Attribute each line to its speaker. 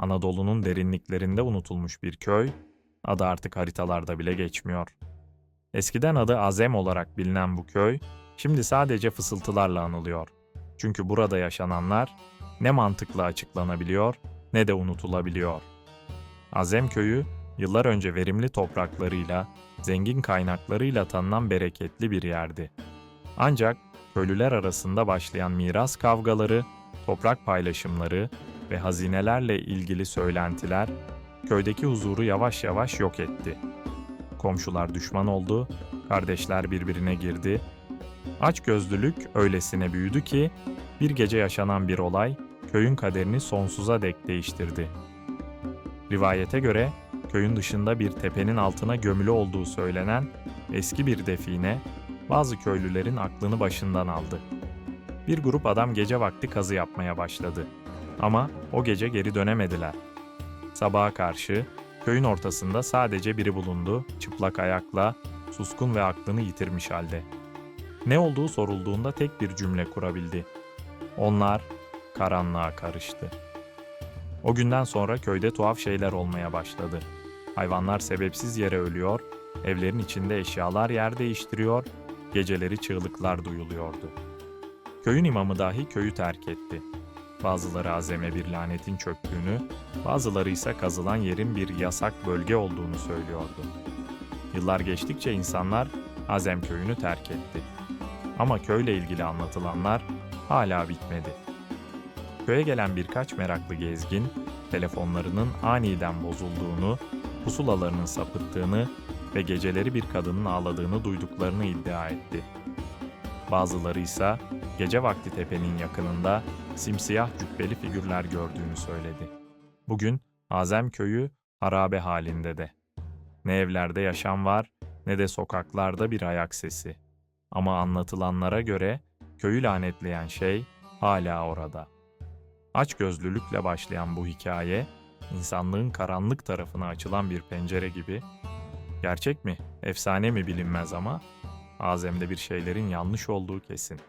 Speaker 1: Anadolu'nun derinliklerinde unutulmuş bir köy, adı artık haritalarda bile geçmiyor. Eskiden adı Azem olarak bilinen bu köy, şimdi sadece fısıltılarla anılıyor. Çünkü burada yaşananlar ne mantıkla açıklanabiliyor ne de unutulabiliyor. Azem köyü, yıllar önce verimli topraklarıyla, zengin kaynaklarıyla tanınan bereketli bir yerdi. Ancak köylüler arasında başlayan miras kavgaları, toprak paylaşımları ve hazinelerle ilgili söylentiler köydeki huzuru yavaş yavaş yok etti. Komşular düşman oldu, kardeşler birbirine girdi. Açgözlülük öylesine büyüdü ki bir gece yaşanan bir olay köyün kaderini sonsuza dek değiştirdi. Rivayete göre köyün dışında bir tepenin altına gömülü olduğu söylenen eski bir define bazı köylülerin aklını başından aldı. Bir grup adam gece vakti kazı yapmaya başladı. Ama o gece geri dönemediler. Sabaha karşı köyün ortasında sadece biri bulundu, çıplak ayakla, suskun ve aklını yitirmiş halde. Ne olduğu sorulduğunda tek bir cümle kurabildi. Onlar karanlığa karıştı. O günden sonra köyde tuhaf şeyler olmaya başladı. Hayvanlar sebepsiz yere ölüyor, evlerin içinde eşyalar yer değiştiriyor, geceleri çığlıklar duyuluyordu. Köyün imamı dahi köyü terk etti. Bazıları azeme bir lanetin çöktüğünü, bazıları ise kazılan yerin bir yasak bölge olduğunu söylüyordu. Yıllar geçtikçe insanlar Azem köyünü terk etti. Ama köyle ilgili anlatılanlar hala bitmedi. Köye gelen birkaç meraklı gezgin, telefonlarının aniden bozulduğunu, pusulalarının sapıttığını ve geceleri bir kadının ağladığını duyduklarını iddia etti. Bazıları ise gece vakti tepenin yakınında simsiyah cübbeli figürler gördüğünü söyledi. Bugün Azem köyü harabe halinde de. Ne evlerde yaşam var ne de sokaklarda bir ayak sesi. Ama anlatılanlara göre köyü lanetleyen şey hala orada. Açgözlülükle başlayan bu hikaye, insanlığın karanlık tarafına açılan bir pencere gibi, gerçek mi, efsane mi bilinmez ama Azem'de bir şeylerin yanlış olduğu kesin.